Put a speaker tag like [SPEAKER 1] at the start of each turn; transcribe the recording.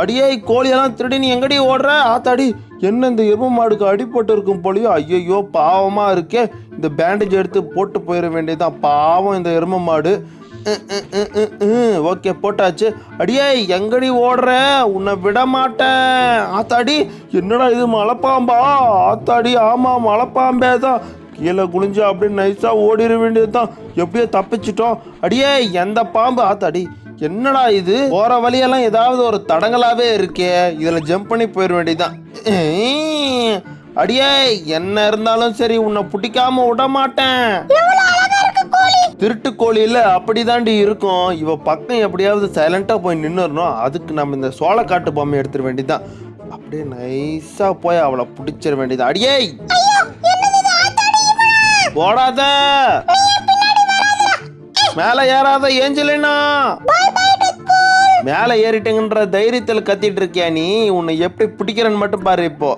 [SPEAKER 1] அடியே கோழியெல்லாம் திருடி நீ எங்கடி ஓடுற? ஆத்தாடி என்ன இந்த எரும மாடுக்கு அடிபட்டு இருக்கும் போலியோ? ஐயையோ பாவமா இருக்கே. இந்த பேண்டேஜ் எடுத்து போட்டு போயிட வேண்டியதுதான் பாவம் இந்த எரும மாடு. ஓகே போட்டாச்சு. அடியே எங்கடி ஓடுற? உன்னை விட மாட்டேன் ஆத்தாடி என்னடா இது மலைப்பாம்பா? ஆத்தாடி ஆமா மலைப்பாம்பே தான் கீழே குளிஞ்சு அப்படியே நைஸாக ஓடிட வேண்டியது தான் எப்படியோ தப்பிச்சிட்டோம். அடியே எந்த பாம்பு? ஆத்தாடி என்னடா இது? போற வழியெல்லாம் ஏதாவது ஒரு தடங்களாவே இருக்கே. இதுல ஜம்ப் பண்ணி போயிட வேண்டியதுதான். அடியே என்ன இருந்தாலும் சரி உன்னை பிடிக்காம விட மாட்டேன். திருட்டு கோழியில் அப்படிதாண்டி இருக்கும். இவ பக்கம் எப்படியாவது சைலண்டா போய் நின்னுறணும் அதுக்கு நம்ம இந்த சோளக்காட்டு பொம்மை எடுத்துட வேண்டியதுதான். அப்படியே நைஸா போய் அவளை பிடிச்சிட வேண்டியது அடியே! போடாத! மேல ஏறாத ஏஞ்சலினா. மேல ஏறிட்டேங்கன்ற தைரியத்தில் கத்திட்டு இருக்கியா நீ? உன்னை எப்படி பிடிக்கிறேன்னு மட்டும் பாரு இப்போ.